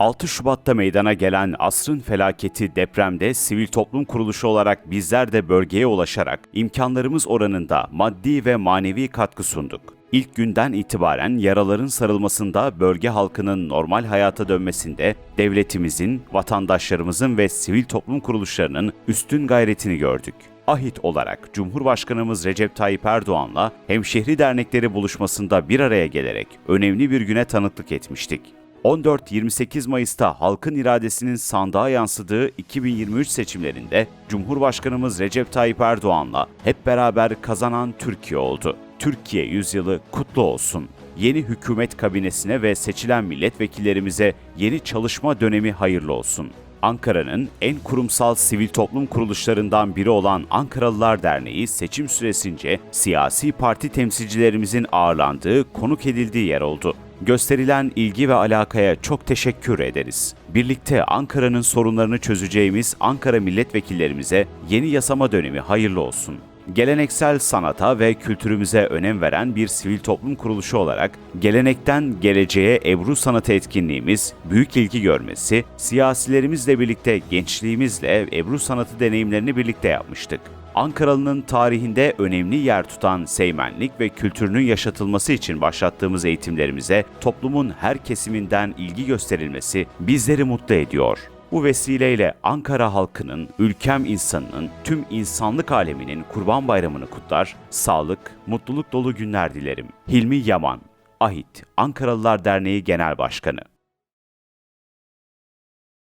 6 Şubat'ta meydana gelen asrın felaketi depremde sivil toplum kuruluşu olarak bizler de bölgeye ulaşarak imkanlarımız oranında maddi ve manevi katkı sunduk. İlk günden itibaren yaraların sarılmasında bölge halkının normal hayata dönmesinde devletimizin, vatandaşlarımızın ve sivil toplum kuruluşlarının üstün gayretini gördük. AHİT olarak Cumhurbaşkanımız Recep Tayyip Erdoğan'la hemşehri dernekleri buluşmasında bir araya gelerek önemli bir güne tanıklık etmiştik. 14-28 Mayıs'ta halkın iradesinin sandığa yansıdığı 2023 seçimlerinde Cumhurbaşkanımız Recep Tayyip Erdoğan'la hep beraber kazanan Türkiye oldu. Türkiye yüzyılı kutlu olsun. Yeni hükümet kabinesine ve seçilen milletvekillerimize yeni çalışma dönemi hayırlı olsun. Ankara'nın en kurumsal sivil toplum kuruluşlarından biri olan Ankaralılar Derneği seçim süresince siyasi parti temsilcilerimizin ağırlandığı, konuk edildiği yer oldu. Gösterilen ilgi ve alakaya çok teşekkür ederiz. Birlikte Ankara'nın sorunlarını çözeceğimiz Ankara milletvekillerimize yeni yasama dönemi hayırlı olsun geleneksel sanata ve kültürümüze önem veren bir sivil toplum kuruluşu olarak gelenekten geleceğe Ebru Sanatı etkinliğimiz büyük ilgi görmesi, siyasilerimizle birlikte gençliğimizle Ebru Sanatı deneyimlerini birlikte yapmıştık. Ankaralı'nın tarihinde önemli yer tutan seymenlik ve kültürünün yaşatılması için başlattığımız eğitimlerimize toplumun her kesiminden ilgi gösterilmesi bizleri mutlu ediyor. Bu vesileyle Ankara halkının, ülkem insanının, tüm insanlık aleminin Kurban Bayramı'nı kutlar, sağlık, mutluluk dolu günler dilerim. Hilmi Yaman, AHİT, Ankaralılar Derneği Genel Başkanı